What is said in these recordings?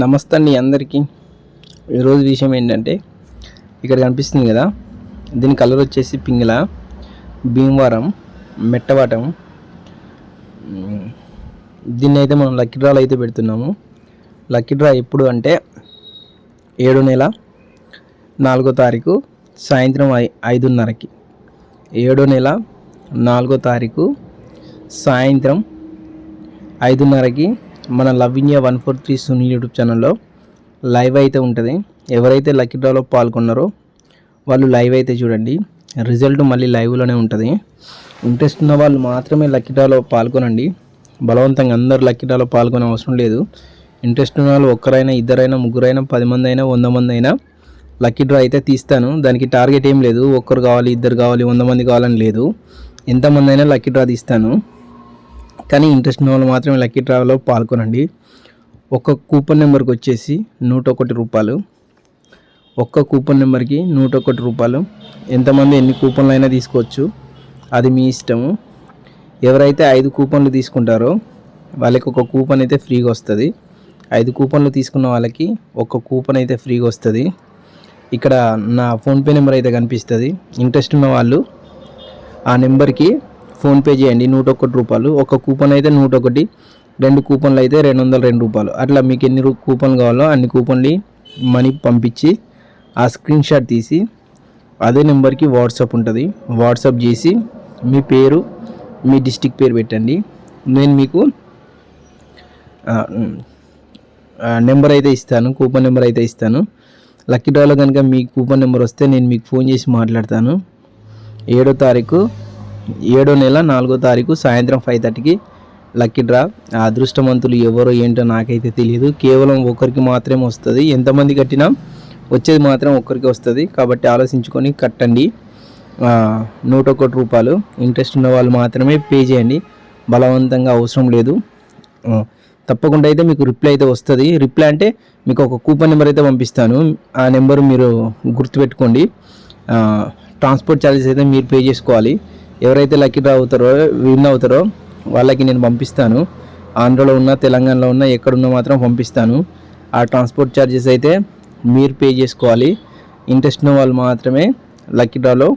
నమస్తే అండి అందరికీ. ఈరోజు విషయం ఏంటంటే ఇక్కడ కనిపిస్తుంది కదా దీని కలర్ వచ్చేసి పింగిల భీమవరం మెట్టవాటం. దీన్ని అయితే మనం లక్కీ డ్రాలు అయితే పెడుతున్నాము. లక్కీ డ్రా ఎప్పుడు అంటే ఏడు నెల నాలుగో తారీఖు సాయంత్రం ఐ ఐదున్నరకి. ఏడో నెల నాలుగో తారీఖు సాయంత్రం ఐదున్నరకి మన love India one four three Suni YouTube ఛానల్లో లైవ్ అయితే ఉంటుంది. ఎవరైతే లక్కీ డ్రాలో పాల్గొన్నారో వాళ్ళు లైవ్ అయితే చూడండి. రిజల్ట్ మళ్ళీ లైవ్లోనే ఉంటుంది. ఇంట్రెస్ట్ ఉన్న వాళ్ళు మాత్రమే లక్కీ డ్రాలో పాల్గొనండి. బలవంతంగా అందరూ లక్కీ డ్రాలో పాల్గొనే అవసరం లేదు. ఇంట్రెస్ట్ ఉన్న వాళ్ళు ఒక్కరైనా ఇద్దరైనా ముగ్గురైనా పది మంది అయినా వంద మంది అయినా లక్కీ డ్రా అయితే తీస్తాను. దానికి టార్గెట్ ఏం లేదు. ఒక్కరు కావాలి ఇద్దరు కావాలి వంద మంది కావాలని లేదు. ఎంతమంది అయినా లక్కీ డ్రా తీస్తాను. కానీ ఇంట్రెస్ట్ ఉన్న వాళ్ళు మాత్రమే లక్కీ డ్రాలో పాల్గొనండి. ఒక్క కూపన్ నెంబర్కి వచ్చేసి నూట ఒకటి రూపాయలు. ఒక్క కూపన్ నెంబర్కి నూట ఒకటి రూపాయలు. ఎంతమంది ఎన్ని కూపన్లు అయినా తీసుకోవచ్చు. అది మీ ఇష్టము. ఎవరైతే ఐదు కూపన్లు తీసుకుంటారో వాళ్ళకి ఒక కూపన్ అయితే ఫ్రీగా వస్తుంది. ఐదు కూపన్లు తీసుకున్న వాళ్ళకి ఒక కూపన్ అయితే ఫ్రీగా వస్తుంది. ఇక్కడ నా ఫోన్పే నెంబర్ అయితే కనిపిస్తుంది. ఇంట్రెస్ట్ ఉన్న వాళ్ళు ఆ నెంబర్కి ఫోన్పే చేయండి నూట ఒకటి రూపాయలు. ఒక కూపన్ అయితే నూట ఒకటి రెండు కూపన్లు అయితే రెండు వందల రెండు రూపాయలు. అట్లా మీకు ఎన్ని రూ- కూపన్లు కావాలో అన్ని కూపన్లు మనీ పంపించి ఆ స్క్రీన్ షాట్ తీసి అదే నెంబర్కి వాట్సాప్ ఉంటుంది. వాట్సాప్ చేసి మీ పేరు మీ డిస్టిక్ పేరు పెట్టండి. నేను మీకు నెంబర్ అయితే ఇస్తాను కూపన్ నెంబర్ అయితే ఇస్తాను. లక్కీ డ్రాలో కనుక మీ కూపన్ నెంబర్ వస్తే నేను మీకు ఫోన్ చేసి మాట్లాడతాను. ఏడో తారీఖు ఏడో నెల నాలుగో తారీఖు సాయంత్రం ఫైవ్ థర్టీకి లక్కీ డ్రా అదృష్టవంతులు ఎవరో ఏంటో నాకైతే తెలియదు కేవలం ఒకరికి మాత్రమే వస్తుంది. ఎంతమంది కట్టినా వచ్చేది మాత్రం ఒక్కరికి వస్తుంది. కాబట్టి ఆలోచించుకొని కట్టండి. నూట ఒకటి రూపాయలు. ఇంట్రెస్ట్ ఉన్న వాళ్ళు మాత్రమే పే చేయండి. బలవంతంగా అవసరం లేదు. తప్పకుండా అయితే మీకు రిప్లై అయితే వస్తుంది. రిప్లై అంటే మీకు ఒక కూపన్ నెంబర్ అయితే పంపిస్తాను. ఆ నెంబర్ మీరు గుర్తుపెట్టుకోండి. ట్రాన్స్పోర్ట్ ఛార్జెస్ అయితే మీరు పే చేసుకోవాలి. ఎవరైతే లక్కీ డ్రా అవుతారో విన్ అవుతారో వాళ్ళకి నేను పంపిస్తాను. ఆంధ్రలో ఉన్న తెలంగాణలో ఉన్న ఎక్కడున్నా మాత్రం పంపిస్తాను. ఆ ట్రాన్స్పోర్ట్ ఛార్జెస్ అయితే మీరు పే చేసుకోవాలి. ఇంట్రెస్ట్ ఉన్న వాళ్ళు మాత్రమే లక్కీ డ్రాలో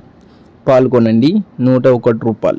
పాల్గొనండి. నూట ఒకటి రూపాయలు.